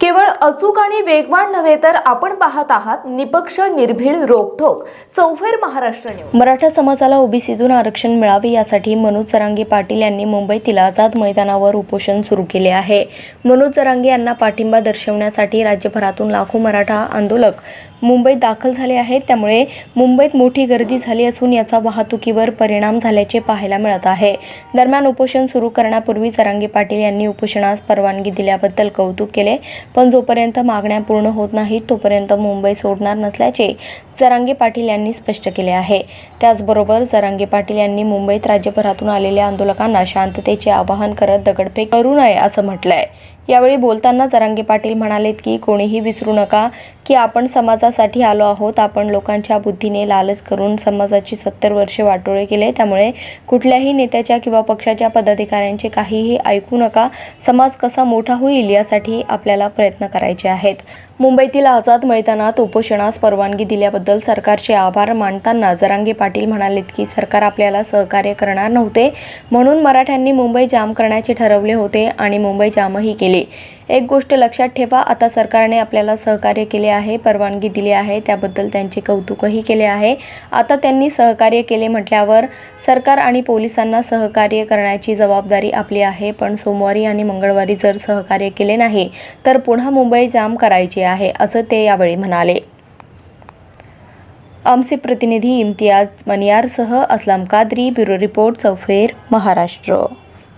केवळ अचूक आणि वेगवान नव्हे तर आपण पाहत आहात निपक्ष निर्भीड रोखोक चौफेर महाराष्ट्र न्यूज. मराठा समाजाला ओबीसीतून आरक्षण मिळावे यासाठी मनोज जरांगे पाटील यांनी मुंबईतील आझाद मैदानावर उपोषण सुरू केले आहे. मनोज जरांगे यांना पाठिंबा दर्शवण्यासाठी राज्यभरातून लाखो मराठा आंदोलक मुंबईत दाखल झाले आहेत. त्यामुळे मुंबईत मोठी गर्दी झाली असून याचा वाहतुकीवर परिणाम झाल्याचे पाहायला मिळत आहे. दरम्यान उपोषण सुरू करण्यापूर्वी जरांगे पाटील यांनी उपोषणास परवानगी दिल्याबद्दल कौतुक केले. पण जोपर्यंत मागण्या पूर्ण होत नाहीत तोपर्यंत मुंबई सोडणार नसल्याचे जरांगे पाटील यांनी स्पष्ट केले आहे. त्याचबरोबर जरांगे पाटील यांनी मुंबईत राज्यभरातून आलेल्या आंदोलकांना शांततेचे आवाहन करत दगडफेक करू नये असं म्हटलंय. यावेळी बोलताना जरांगे पाटील म्हणालेत की कोणीही विसरू नका की आपण समाजासाठी आलो आहोत. आपण लोकांच्या बुद्धीने लालच करून समाजाची सत्तर वर्षे वाटोळे केले. त्यामुळे कुठल्याही नेत्याच्या किंवा पक्षाच्या पदाधिकाऱ्यांचे काहीही ऐकू नका. समाज कसा मोठा होईल यासाठी आपल्याला प्रयत्न करायचे आहेत. मुंबईतील आझाद मैदानात उपोषणास परवानगी दिल्याबद्दल सरकारचे आभार मानताना जरांगे पाटील म्हणालेत की सरकार आपल्याला सहकार्य करणार नव्हते म्हणून मराठ्यांनी मुंबई जाम करण्याचे ठरवले होते आणि मुंबई जामही केले. एक गोष्ट लक्षात ठेवा आता सरकारने आपल्याला सहकार्य केले आहे परवानगी दिली आहे त्याबद्दल त्यांचे कौतुकही केले आहे. आता त्यांनी सहकार्य केले म्हटल्यावर सरकार आणि पोलिसांना सहकार्य करण्याची जबाबदारी आपली आहे पण सोमवारी आणि मंगळवारी जर सहकार्य केले नाही तर पुन्हा मुंबई जाम करायची आहे असं ते यावेळी म्हणाले. आमचे प्रतिनिधी इम्तियाज मनियारसह असलाम कादरी ब्युरो रिपोर्ट चौफेर महाराष्ट्र.